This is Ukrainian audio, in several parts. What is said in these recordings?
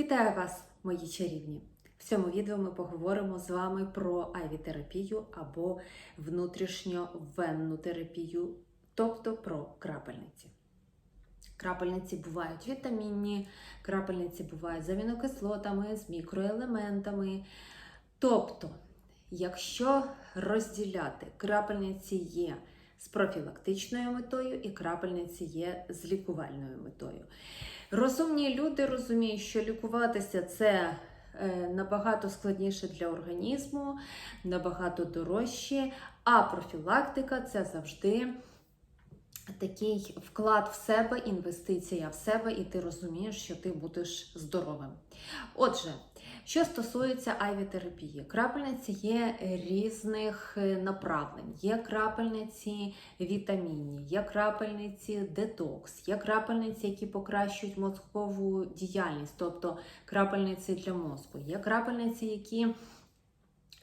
Вітаю вас, мої чарівні! В цьому відео ми поговоримо з вами про айвітерапію або внутрішньовенну терапію, тобто про крапельниці. Крапельниці бувають вітамінні, крапельниці бувають з амінокислотами, з мікроелементами. Тобто, якщо розділяти, крапельниці є з профілактичною метою і крапельниці є з лікувальною метою. Розумні люди розуміють, що лікуватися це е, набагато складніше для організму, набагато дорожче, а профілактика це завжди такий вклад в себе, інвестиція в себе, і ти розумієш, що ти будеш здоровим. Отже, що стосується айвітерапії, крапельниці є різних е, направлень. Є крапельниці вітамінні, є крапельниці детокс, є крапельниці, які покращують мозкову діяльність, тобто крапельниці для мозку, є крапельниці, які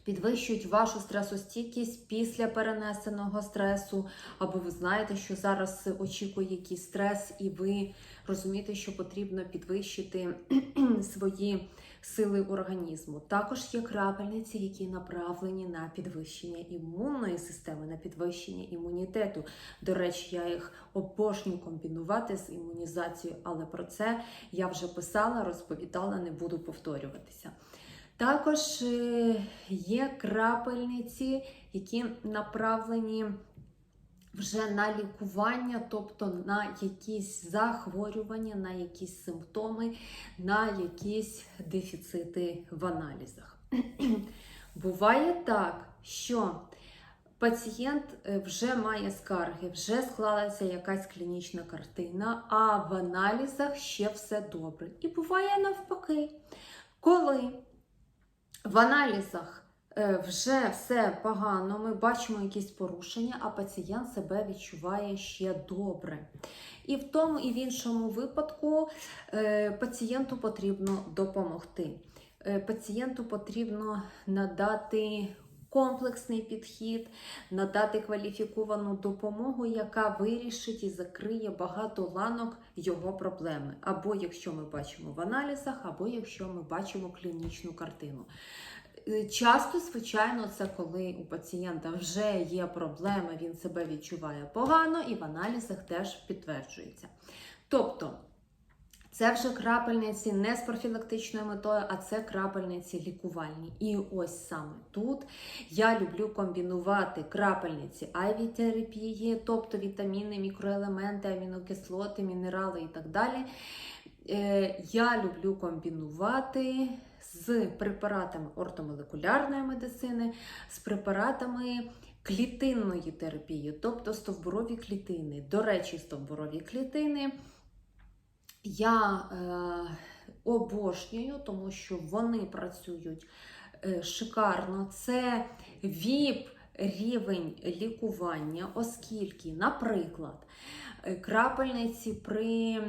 підвищують вашу стресостійкість після перенесеного стресу, або ви знаєте, що зараз очікує якийсь стрес, і ви розумієте, що потрібно підвищити свої сили організму. Також є крапельниці, які направлені на підвищення імунної системи, на підвищення імунітету. До речі, я їх обожнюю комбінувати з імунізацією, але про це я вже писала, розповідала, не буду повторюватися. Також е, є крапельниці, які направлені вже на лікування, тобто на якісь захворювання, на якісь симптоми, на якісь дефіцити в аналізах. Буває так, що пацієнт е, вже має скарги, вже склалася якась клінічна картина, а в аналізах ще все добре. І буває навпаки, коли в аналізах е, вже все погано, ми бачимо якісь порушення, а пацієнт себе відчуває ще добре. І в тому, і в іншому випадку е, пацієнту потрібно допомогти. Е, Пацієнту потрібно надати комплексний підхід, надати кваліфіковану допомогу, яка вирішить і закриє багато ланок його проблеми. Або якщо ми бачимо в аналізах, або якщо ми бачимо клінічну картину. Е, Часто, звичайно, це коли у пацієнта вже є проблема, він себе відчуває погано, і в аналізах теж підтверджується. Тобто, це вже крапельниці не з профілактичною метою, а це крапельниці лікувальні. І ось саме тут я люблю комбінувати крапельниці айвітерапії, тобто вітаміни, мікроелементи, амінокислоти, мінерали і так далі. Е, Я люблю комбінувати з препаратами ортомолекулярної медицини, з препаратами клітинної терапії, тобто стовбурові клітини. До речі, стовбурові клітини я е, обожнюю, тому що вони працюють е, шикарно. Це ВІП рівень лікування, оскільки, наприклад, е, крапельниці при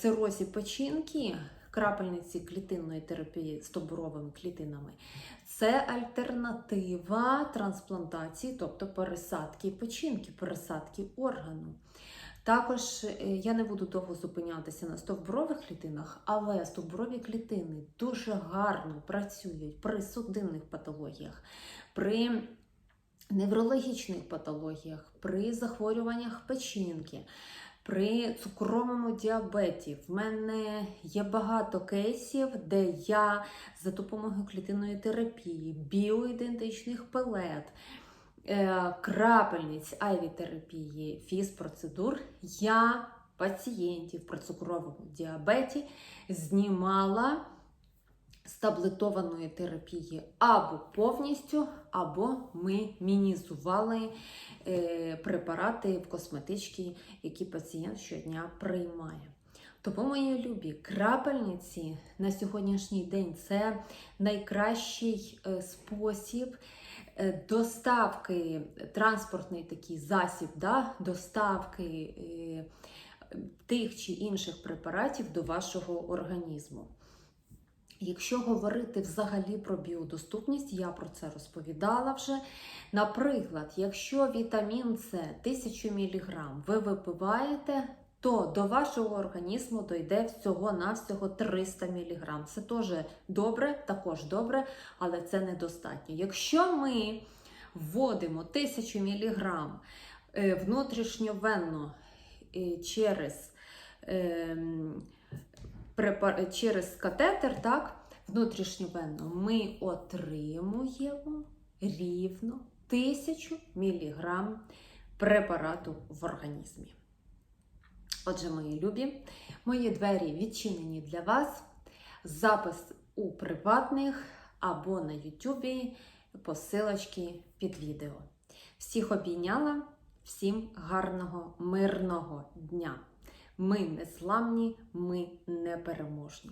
цирозі печінки, крапельниці клітинної терапії з тоборовими клітинами, це альтернатива трансплантації, тобто пересадки печінки, пересадки органу. Також е, я не буду довго зупинятися на стовбурових клітинах, але стовбурові клітини дуже гарно працюють при судинних патологіях, при неврологічних патологіях, при захворюваннях печінки, при цукровому діабеті. В мене є багато кейсів, де я за допомогою клітинної терапії, біоідентичних пелет. Е, крапельниць айвітерапії, фіз-процедур я пацієнтів при цукровому діабеті знімала з таблетованої терапії або повністю, або ми мінізували е, препарати в косметички, які пацієнт щодня приймає. Тому, мої любі, крапельниці на сьогоднішній день це найкращий е, спосіб е, доставки, транспортний такий засіб, да, доставки тих чи інших препаратів до вашого організму. Якщо говорити взагалі про біодоступність, я про це розповідала вже. Наприклад, якщо вітамін С 1000 мг ви випиваєте то до вашого організму дойде всього-навсього 300 мг. Це теж добре, також добре, але це недостатньо. Якщо ми вводимо 1000 мг е, внутрішньовенно е, через, ем, через катетер, так, внутрішньовенно, ми отримуємо рівно 1000 мг препарату в організмі. Отже, мої любі, мої двері відчинені для вас. Запис у приватних або на Ютубі, посилочки під відео. Всіх обійняла, всім гарного, мирного дня! Ми незламні, ми непереможні.